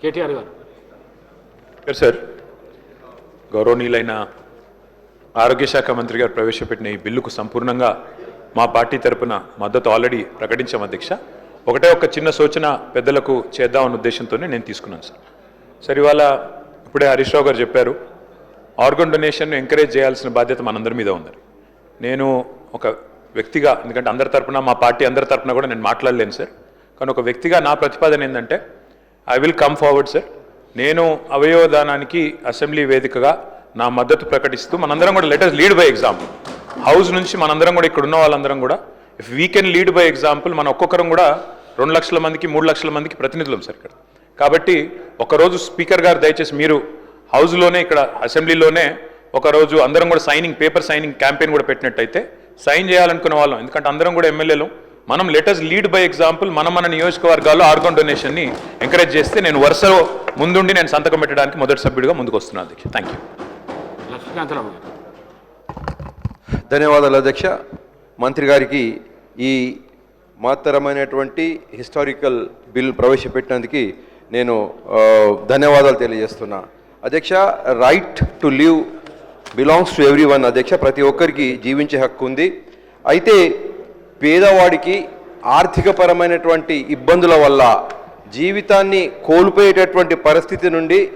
కేటీఆర్ గారు. సార్ గౌరవనీయులైన ఆరోగ్య శాఖ మంత్రి గారు ప్రవేశపెట్టిన ఈ బిల్లుకు సంపూర్ణంగా మా పార్టీ తరపున మద్దతు ఆల్రెడీ ప్రకటించాం అధ్యక్ష. ఒకటే ఒక చిన్న సూచన పెద్దలకు చేద్దామన్న ఉద్దేశంతోనే నేను తీసుకున్నాను సార్. సార్ ఇవాళ ఇప్పుడే హరీష్ రావు గారు చెప్పారు ఆర్గన్ డొనేషన్ ఎంకరేజ్ చేయాల్సిన బాధ్యత మనందరి మీద ఉంది నేను ఒక వ్యక్తిగా ఎందుకంటే అందరి తరపున మా పార్టీ అందరి తరపున కూడా నేను మాట్లాడలేను సార్. కానీ ఒక వ్యక్తిగా నా ప్రతిపాదన ఏంటంటే I will come forward sir నేను అవయవదానానికి అసెంబ్లీ వేదికగా నా మద్దతు ప్రకటిస్తూ మనందరం కూడా let us lead by example house నుంచి మనందరం కూడా ఇక్కడ ఉన్న వాళ్ళందరం కూడా if we can lead by example మన ఒక్కొక్కరం కూడా రెండు లక్షల మందికి మూడు లక్షల మందికి ప్రతినిధులం సార్ ఇక్కడ. కాబట్టి ఒకరోజు స్పీకర్ గారు దయచేసి మీరు హౌస్లోనే ఇక్కడ అసెంబ్లీలోనే ఒకరోజు అందరం కూడా సైనింగ్ పేపర్ సైనింగ్ క్యాంపెయిన్ కూడా పెట్టినట్టయితే సైన్ చేయాలనుకునే వాళ్ళం. ఎందుకంటే అందరం కూడా ఎమ్మెల్యేలు. మనం లెటర్స్ లీడ్ బై ఎగ్జాంపుల్ మనం మన నియోజకవర్గాల్లో ఆర్గాన్ డొనేషన్ని ఎంకరేజ్ చేస్తే నేను వరుసలో ముందుండి నేను సంతకం పెట్టడానికి మొదటి సభ్యుడిగా ముందుకు వస్తున్నాను అధ్యక్ష థ్యాంక్ యూ ధన్యవాదాలు అధ్యక్ష. మంత్రి గారికి ఈ మహత్తరమైనటువంటి హిస్టారికల్ బిల్ ప్రవేశపెట్టినందుకు నేను ధన్యవాదాలు తెలియజేస్తున్నా. అధ్యక్ష right to live belongs to everyone అధ్యక్ష. ప్రతి ఒక్కరికి జీవించే హక్కు ఉంది. అయితే పేదవాడికి ఆర్థికపరమైనటువంటి ఇబ్బందుల వల్ల జీవితాన్ని కోల్పోయేటటువంటి పరిస్థితి నుండి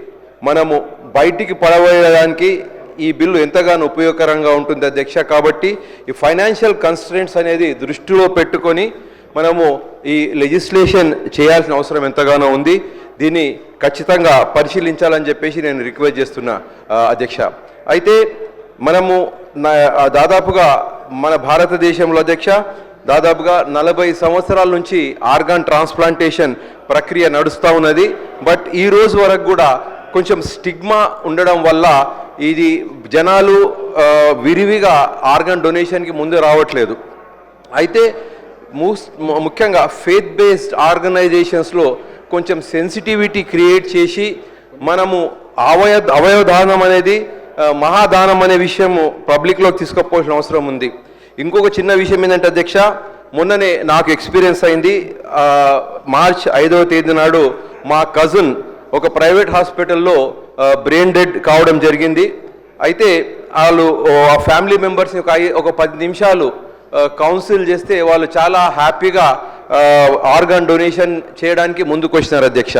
మనము బయటికి పడవేయడానికి ఈ బిల్లు ఎంతగానో ఉపయోగకరంగా ఉంటుంది అధ్యక్ష. కాబట్టి ఈ ఫైనాన్షియల్ కన్స్ట్రెంట్స్ అనేది దృష్టిలో పెట్టుకొని మనము ఈ లెజిస్లేషన్ చేయాల్సిన అవసరం ఎంతగానో ఉంది. దీన్ని ఖచ్చితంగా పరిశీలించాలని చెప్పేసి నేను రిక్వెస్ట్ చేస్తున్నా అధ్యక్ష. అయితే మనము నా- దాదాపుగా మన భారతదేశంలో అధ్యక్ష దాదాపుగా నలభై సంవత్సరాల నుంచి ఆర్గాన్ ట్రాన్స్ప్లాంటేషన్ ప్రక్రియ నడుస్తూ ఉన్నది. బట్ ఈ రోజు వరకు కూడా కొంచెం స్టిగ్మా ఉండడం వల్ల ఇది జనాలు విరివిగా ఆర్గాన్ డొనేషన్కి ముందు రావట్లేదు. అయితే ముఖ్యంగా ఫేత్ బేస్డ్ ఆర్గనైజేషన్స్లో కొంచెం సెన్సిటివిటీ క్రియేట్ చేసి మనము అవయ అవయవదానం అనేది మహాదానం అనే విషయము పబ్లిక్లోకి తీసుకుపోవాల్సిన అవసరం ఉంది. ఇంకొక చిన్న విషయం ఏంటంటే అధ్యక్ష మొన్ననే నాకు ఎక్స్పీరియన్స్ అయింది. మార్చ్ ఐదవ తేదీ నాడు మా కజిన్ ఒక ప్రైవేట్ హాస్పిటల్లో బ్రెయిన్ డెడ్ కావడం జరిగింది. అయితే వాళ్ళు ఆ ఫ్యామిలీ మెంబర్స్ని ఒక ఒక పది నిమిషాలు కౌన్సిల్ చేస్తే వాళ్ళు చాలా హ్యాపీగా ఆర్గాన్ డొనేషన్ చేయడానికి ముందుకు వచ్చినారు అధ్యక్ష.